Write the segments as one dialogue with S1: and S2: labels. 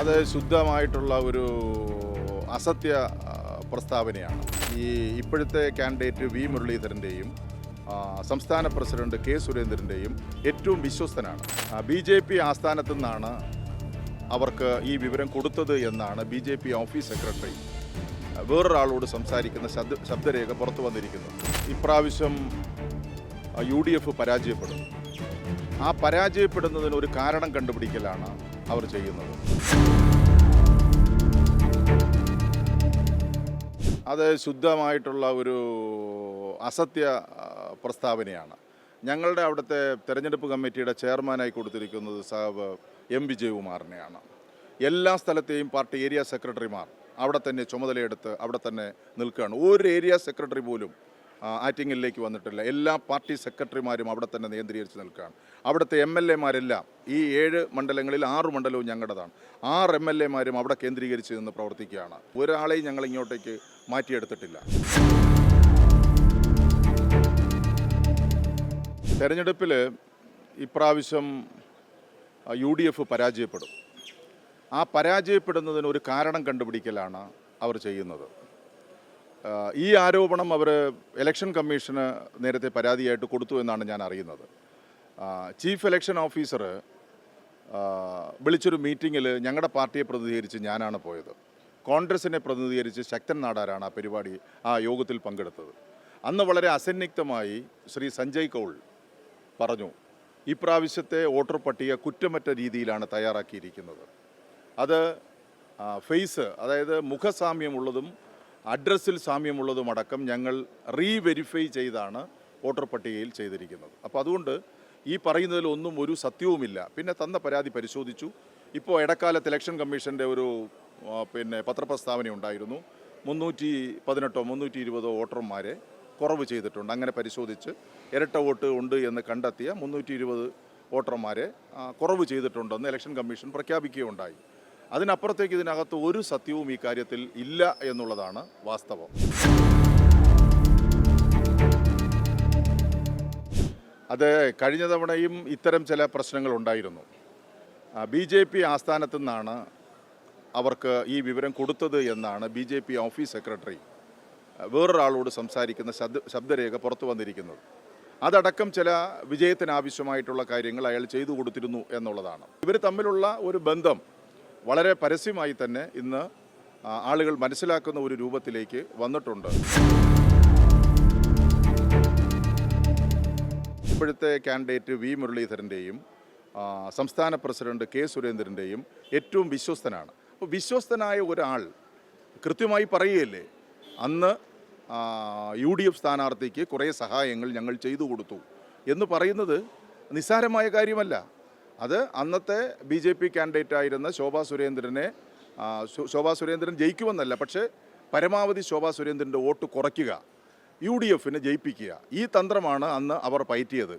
S1: അത് ശുദ്ധമായിട്ടുള്ള ഒരു അസത്യ പ്രസ്താവനയാണ്. ഈ ഇപ്പോഴത്തെ കാൻഡിഡേറ്റ് വി മുരളീധരന്റെയും സംസ്ഥാന പ്രസിഡന്റ് കെ സുരേന്ദ്രന്റെയും ഏറ്റവും വിശ്വസ്തനാണ്. ബി ജെ പി ആസ്ഥാനത്തു നിന്നാണ് അവർക്ക് ഈ വിവരം കൊടുത്തത് എന്നാണ് B J P office secretary വേറൊരാളോട് സംസാരിക്കുന്ന ശബ്ദ ശബ്ദരേഖ പുറത്തു വന്നിരിക്കുന്നത്. ഇപ്രാവശ്യം യു ഡി എഫ് പരാജയപ്പെടും ആ പരാജയപ്പെടുന്നതിന് ഒരു കാരണം കണ്ടുപിടിക്കലാണ് അവർ ചെയ്യുന്നത്. അത് ശുദ്ധമായിട്ടുള്ള ഒരു അസത്യ പ്രസ്താവനയാണ്. ഞങ്ങളുടെ അവിടുത്തെ തെരഞ്ഞെടുപ്പ് കമ്മിറ്റിയുടെ ചെയർമാനായി കൊടുത്തിരിക്കുന്നത് സാബ് എം വിജയകുമാറിനെയാണ്. എല്ലാ സ്ഥലത്തെയും പാർട്ടി ഏരിയ സെക്രട്ടറിമാർ അവിടെ തന്നെ ചുമതലയെടുത്ത് അവിടെ തന്നെ നിൽക്കുകയാണ്. ഒരു ഏരിയ സെക്രട്ടറി പോലും ആറ്റിങ്ങലിലേക്ക് വന്നിട്ടില്ല. എല്ലാ പാർട്ടി സെക്രട്ടറിമാരും അവിടെ തന്നെ നിയന്ത്രീകരിച്ച് നിൽക്കുകയാണ്. അവിടുത്തെ എം എൽ എമാരെല്ലാം ഈ ഏഴ് മണ്ഡലങ്ങളിൽ ആറ് മണ്ഡലവും ഞങ്ങളുടേതാണ്. ആറ് എം എൽ എമാരും അവിടെ കേന്ദ്രീകരിച്ച് നിന്ന് പ്രവർത്തിക്കുകയാണ്. ഒരാളെയും ഞങ്ങൾ ഇങ്ങോട്ടേക്ക് മാറ്റിയെടുത്തിട്ടില്ല. തെരഞ്ഞെടുപ്പിൽ ഇപ്രാവശ്യം യു ഡി എഫ് പരാജയപ്പെടും. ആ പരാജയപ്പെടുന്നതിന് ഒരു കാരണം കണ്ടുപിടിക്കലാണ് അവർ ചെയ്യുന്നത്. ഈ ആരോപണം അവർ ഇലക്ഷൻ കമ്മീഷന് നേരത്തെ പരാതിയായിട്ട് കൊടുത്തു എന്നാണ് ഞാൻ അറിയുന്നത്. ചീഫ് ഇലക്ഷൻ ഓഫീസർ വിളിച്ചൊരു മീറ്റിങ്ങിൽ ഞങ്ങളുടെ പാർട്ടിയെ പ്രതിനിധീകരിച്ച് ഞാനാണ് പോയത്. കോൺഗ്രസിനെ പ്രതിനിധീകരിച്ച് ശക്തൻ നാടാരാണ് ആ പരിപാടി ആ യോഗത്തിൽ പങ്കെടുത്തത്. അന്ന് വളരെ അസന്നിഗ്ധമായി ശ്രീ സഞ്ജയ് കൗൾ പറഞ്ഞു ഇപ്രാവശ്യത്തെ വോട്ടർ പട്ടിക കുറ്റമറ്റ രീതിയിലാണ് തയ്യാറാക്കിയിരിക്കുന്നത്. അത് ഫേസ് അതായത് മുഖസാമ്യമുള്ളതും അഡ്രസ്സിൽ സാമ്യമുള്ളതുമടക്കം ഞങ്ങൾ റീവെരിഫൈ ചെയ്താണ് വോട്ടർ പട്ടികയിൽ ചെയ്തിരിക്കുന്നത്. അപ്പോൾ അതുകൊണ്ട് ഈ പറയുന്നതിൽ ഒന്നും ഒരു സത്യവുമില്ല. പിന്നെ തന്ന പരാതി പരിശോധിച്ചു. ഇപ്പോൾ ഇടക്കാലത്ത് ഇലക്ഷൻ കമ്മീഷന്റെ ഒരു പിന്നെ പത്രപ്രസ്താവന ഉണ്ടായിരുന്നു. മുന്നൂറ്റി പതിനെട്ടോ മുന്നൂറ്റി ഇരുപതോ വോട്ടർമാരെ കുറവ് ചെയ്തിട്ടുണ്ട്. അങ്ങനെ പരിശോധിച്ച് ഇരട്ട വോട്ട് ഉണ്ട് എന്ന് കണ്ടെത്തിയ മുന്നൂറ്റി ഇരുപത് വോട്ടർമാരെ കുറവ് ചെയ്തിട്ടുണ്ടെന്ന് ഇലക്ഷൻ കമ്മീഷൻ പ്രഖ്യാപിക്കുകയുണ്ടായി. അതിനപ്പുറത്തേക്ക് ഇതിനകത്ത് ഒരു സത്യവും ഈ കാര്യത്തിൽ ഇല്ല എന്നുള്ളതാണ് വാസ്തവം. അത് കഴിഞ്ഞ തവണയും ഇത്തരം ചില പ്രശ്നങ്ങൾ ഉണ്ടായിരുന്നു. ബി ജെ പി ആസ്ഥാനത്തു നിന്നാണ് അവർക്ക് ഈ വിവരം കൊടുത്തത് എന്നാണ് B J P office secretary വേറൊരാളോട് സംസാരിക്കുന്ന ശബ്ദ ശബ്ദരേഖ പുറത്തു വന്നിരിക്കുന്നത്. അതടക്കം ചില വിജയത്തിനാവശ്യമായിട്ടുള്ള കാര്യങ്ങൾ അയാൾ ചെയ്തു കൊടുത്തിരുന്നു എന്നുള്ളതാണ്. ഇവർ തമ്മിലുള്ള ഒരു ബന്ധം വളരെ പരസ്യമായി തന്നെ ഇന്ന് ആളുകൾ മനസ്സിലാക്കുന്ന ഒരു രൂപത്തിലേക്ക് വന്നിട്ടുണ്ട്. ഇപ്പോഴത്തെ കാൻഡിഡേറ്റ് വി മുരളീധരന്റെയും സംസ്ഥാന പ്രസിഡന്റ് കെ സുരേന്ദ്രന്റെയും ഏറ്റവും വിശ്വസ്തനാണ്. അപ്പോൾ വിശ്വസ്തനായ ഒരാൾ കൃത്യമായി പറയുകയല്ലേ അന്ന് യു ഡി എഫ് സ്ഥാനാർത്ഥിക്ക് കുറേ സഹായങ്ങൾ ഞങ്ങൾ ചെയ്തു കൊടുത്തു. എന്ന് പറയുന്നത് നിസ്സാരമായ കാര്യമല്ല. അത് അന്നത്തെ ബി ജെ പി കാൻഡിഡേറ്റ് ആയിരുന്ന ശോഭാ സുരേന്ദ്രനെ ശോഭാ സുരേന്ദ്രൻ ജയിക്കുമെന്നല്ല പക്ഷേ പരമാവധി ശോഭാ സുരേന്ദ്രന്റെ വോട്ട് കുറയ്ക്കുക യു ഡി എഫിനെ ജയിപ്പിക്കുക ഈ തന്ത്രമാണ് അന്ന് അവർ പയറ്റിയത്.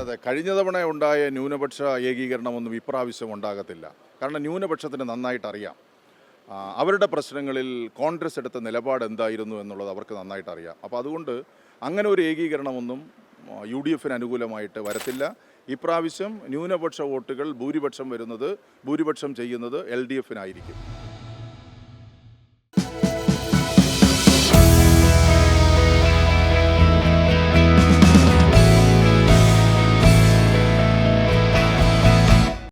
S1: അതെ കഴിഞ്ഞ തവണ ഉണ്ടായ ന്യൂനപക്ഷ ഏകീകരണമൊന്നും ഇപ്രാവശ്യം ഉണ്ടാകത്തില്ല. കാരണം ന്യൂനപക്ഷത്തിന് നന്നായിട്ട് അറിയാം അവരുടെ പ്രശ്നങ്ങളിൽ കോൺഗ്രസ് എടുത്ത നിലപാട് എന്തായിരുന്നു എന്നുള്ളത് അവർക്ക് നന്നായിട്ട് അറിയാം. അപ്പോൾ അതുകൊണ്ട് അങ്ങനെ ഒരു ഏകീകരണമൊന്നും യു ഡി എഫിന് അനുകൂലമായിട്ട് വരത്തില്ല. ഇപ്രാവശ്യം ന്യൂനപക്ഷ വോട്ടുകൾ ഭൂരിപക്ഷം വരുന്നത് ഭൂരിപക്ഷം ചെയ്യുന്നത് എൽ ഡി എഫിനായിരിക്കും.